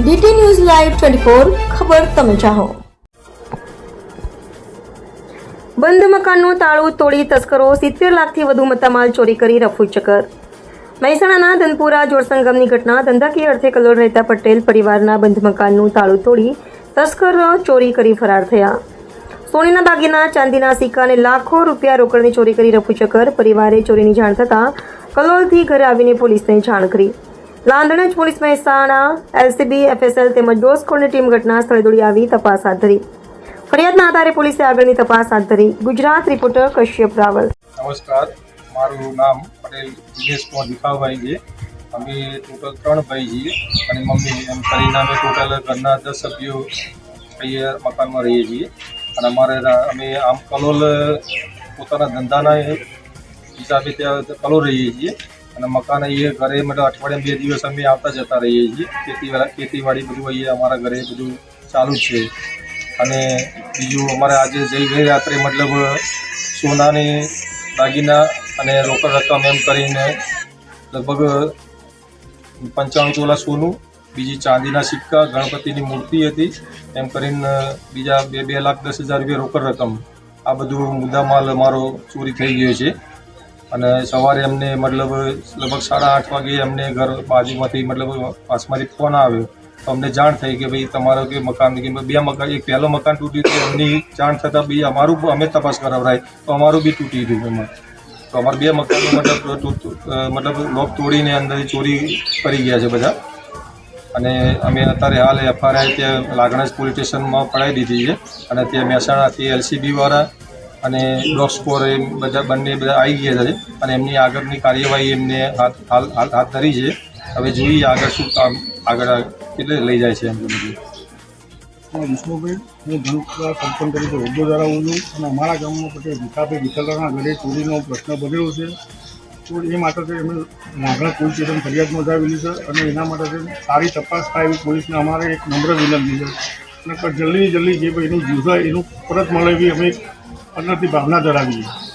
DT news live twenty four ખબર તમે ચાહો. બંધ મકાનનું તાળું તોડી તસ્કરો સિત્તેર લાખથી વધુ મત્તામાલ ચોરી કરી રફુ ચક્કર. મહેસાણાના ધનપુરા જોડસંગમની ઘટના ધંધાકીય અર્થે કલોલ રહેતા પટેલ પરિવારના બંધ મકાનનું તાળું તોડી તસ્કરો ચોરી કરી ફરાર થયા. સોનીના દાગીના, ચાંદીના સિક્કા અને લાખો રૂપિયા રોકડની ચોરી કરી રફુચક્કર પરિવારે ચોરીની જાણ થતાં કલોલથી ઘરે આવીને પોલીસને જાણ કરી. Langhnaj police Mehsana LCB FSL તેમજ ડોઝ સ્કોડની ટીમ ઘટના સ્થળે દોડી આવી, તપાસ હાથ ધરી. ફરિયાદના આધારે પોલીસે આગળની તપાસ હાથ ધરી. ગુજરાત રિપોર્ટર કશ્યપ રાવલ. નમસ્કાર. મારું નામ પટેલ વિજેશ કુમાર ભીખાભાઈ છે. અમે ટોટલ ત્રણ ભાઈ છીએ અને મમ્મી એમ પરિણામે ટોટલ ઘરના દસ સભ્યો અહીંયા મકાનમાં રહીએ છીએ. અને અમારે અમે આમ કલોલ પોતાના ધંધાના હિસાબે ત્યાં કલોલ રહીએ છીએ. અને મકાન અહીંયા ઘરે મતલબ અઠવાડિયા બે દિવસ અમે આવતા જતા રહીએ છીએ. ખેતીવાળા ખેતીવાડી બધું અહીંયા અમારા ઘરે બધું ચાલુ જ છે. અને બીજું અમારે આજે જઈ ગઈ રાત્રે મતલબ સોનાની દાગીના અને રોકડ રકમ એમ કરીને લગભગ પંચાણું તોલા સોનું, બીજી ચાંદીના સિક્કા, ગણપતિની મૂર્તિ હતી. એમ કરીને બીજા બે બે લાખ દસ હજાર રૂપિયા રોકડ રકમ આ બધું મુદ્દામાલ અમારો ચોરી થઈ ગયો છે. અને સવારે અમને મતલબ લગભગ સાડા આઠ વાગે અમને ઘર બાજુમાંથી મતલબ પાસમાંથી ફોન આવ્યો. તો અમને જાણ થઈ કે ભાઈ તમારો કે મકાન કે બે મકાન, એક પહેલો મકાન તૂટ્યું હતું, એમની જાણ થતાં બી અમારું અમે તપાસ કરાવરાય, તો અમારું બી તૂટી ગયું એમાં. તો અમારા બે મકાનનું મતલબ મતલબ લોક તોડીને અંદર ચોરી કરી ગયા છે બધા. અને અમે અત્યારે હાલ એફઆરઆઈ ત્યાં લાગણજ પોલીસ સ્ટેશનમાં પડાવી દીધી છે. અને ત્યાં મહેસાણાથી એલસીબી વાળા અને બ્લોક સ્કોર એ બધા બંને બધા આવી ગયા છે. અને એમની આગળની કાર્યવાહી એમને હાથ હાથ ધરી છે. હવે જોઈએ આગળ શું કામ, આગળ કેટલે લઈ જાય છે એમ બધું વિષ્ણુભાઈ, હું ધનુષા સરપંચ તરીકે હોદ્દો ધરાવું છું અને અમારા ગામમાં પટેલ ભીખાભાઈ વિઠલાના ઘરે ચોરીનો પ્રશ્ન બનેલો છે. તો એ માટે છે એમને નાગણા પોલીસ સ્ટેશન ફરિયાદ નોંધાવેલી છે અને એના માટે સારી તપાસ થાય એવી પોલીસને અમારે એક નમ્ર વિનંતી છે. અને જલ્દી જલ્દી જે એનું જીવ એનું પરત મળે એવી અમે અંદરથી ભાવના ધરાવીએ છીએ